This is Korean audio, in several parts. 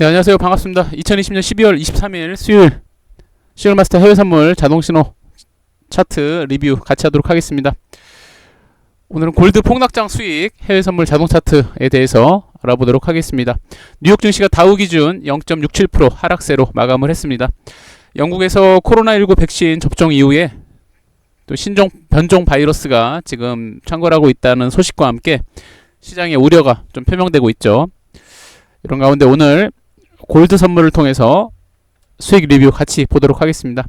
네, 안녕하세요. 반갑습니다. 2020년 12월 23일 수요일 시얼마스터 해외 선물 자동 신호 차트 리뷰 같이 하도록 하겠습니다. 오늘은 골드 폭락장 수익 해외 선물 자동 차트에 대해서 알아보도록 하겠습니다. 뉴욕 증시가 다우 기준 0.67% 하락세로 마감을 했습니다. 영국에서 코로나19 백신 접종 이후에 또 신종 변종 바이러스가 지금 창궐하고 있다는 소식과 함께 시장의 우려가 좀 표명되고 있죠. 이런 가운데 오늘 골드 선물을 통해서 수익 리뷰 같이 보도록 하겠습니다.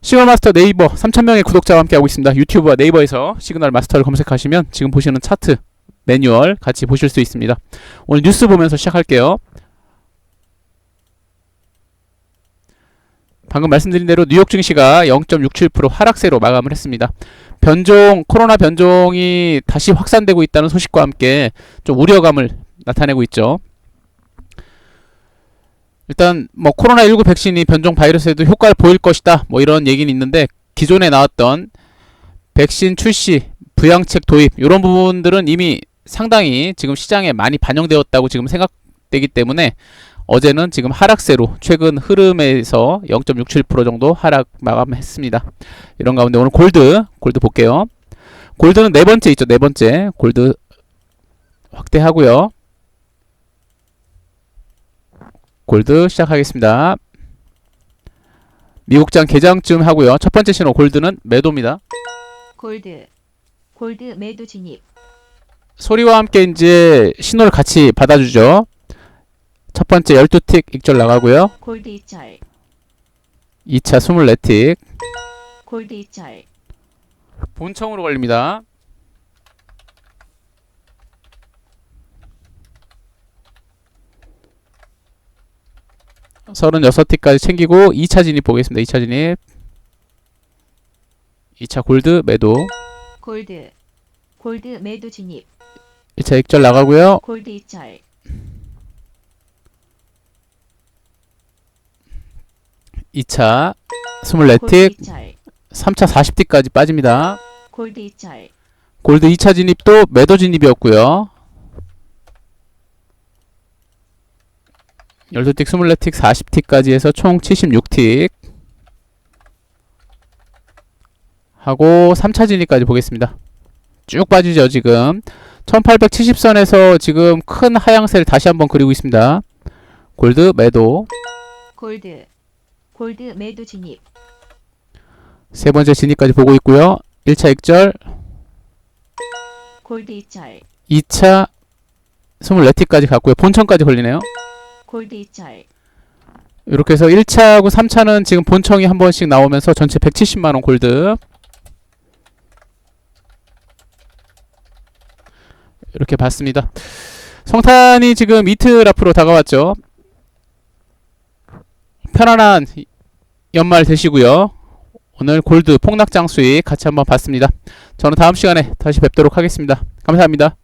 시그널 마스터 네이버 3,000명의 구독자와 함께 하고 있습니다. 유튜브와 네이버에서 시그널 마스터를 검색하시면 지금 보시는 차트 매뉴얼 같이 보실 수 있습니다. 오늘 뉴스 보면서 시작할게요. 방금 말씀드린 대로 뉴욕 증시가 0.67% 하락세로 마감을 했습니다. 변종 코로나 변종이 다시 확산되고 있다는 소식과 함께 좀 우려감을 나타내고 있죠. 일단 뭐 코로나19 백신이 변종 바이러스에도 효과를 보일 것이다. 뭐 이런 얘기는 있는데 기존에 나왔던 백신 출시, 부양책 도입 이런 부분들은 이미 상당히 지금 시장에 많이 반영되었다고 지금 생각되기 때문에 어제는 지금 하락세로 최근 흐름에서 0.67% 정도 하락 마감했습니다. 이런 가운데 오늘 골드 골드 볼게요. 골드는 네 번째 있죠. 네 번째 골드 확대하고요. 골드 시작하겠습니다. 미국장 개장쯤 하고요. 첫 번째 신호 골드는 매도입니다. 골드 골드 매도 진입 소리와 함께 이제 신호를 같이 받아주죠. 첫 번째 12틱 익절 나가고요. 골드 이철 2차 24틱 골드 이철 본청으로 걸립니다. 서른여섯 티까지 챙기고 2차 진입 보겠습니다. 2차 진입 2차 골드 매도 골드 골드 매도 진입 1차 익절 나가고요. 골드 이철 2차 골드 24틱 이철 3차 40티까지 빠집니다. 골드 이철 골드 2차 진입도 매도 진입이었고요. 12틱, 24틱, 40틱까지 해서 총 76틱 하고 3차 진입까지 보겠습니다. 쭉 빠지죠 지금 1870선에서 지금 큰 하향세를 다시 한번 그리고 있습니다. 골드 매도 골드 골드 매도 진입 세 번째 진입까지 보고 있고요. 1차 익절 골드 이철 2차 24틱까지 갔고요. 본청까지 걸리네요. 골드 이철 이렇게 해서 1차하고 3차는 지금 본청이 한 번씩 나오면서 전체 170만원 골드 이렇게 봤습니다. 성탄이 지금 이틀 앞으로 다가왔죠. 편안한 연말 되시고요. 오늘 골드 폭락장 수익 같이 한번 봤습니다. 저는 다음 시간에 다시 뵙도록 하겠습니다. 감사합니다.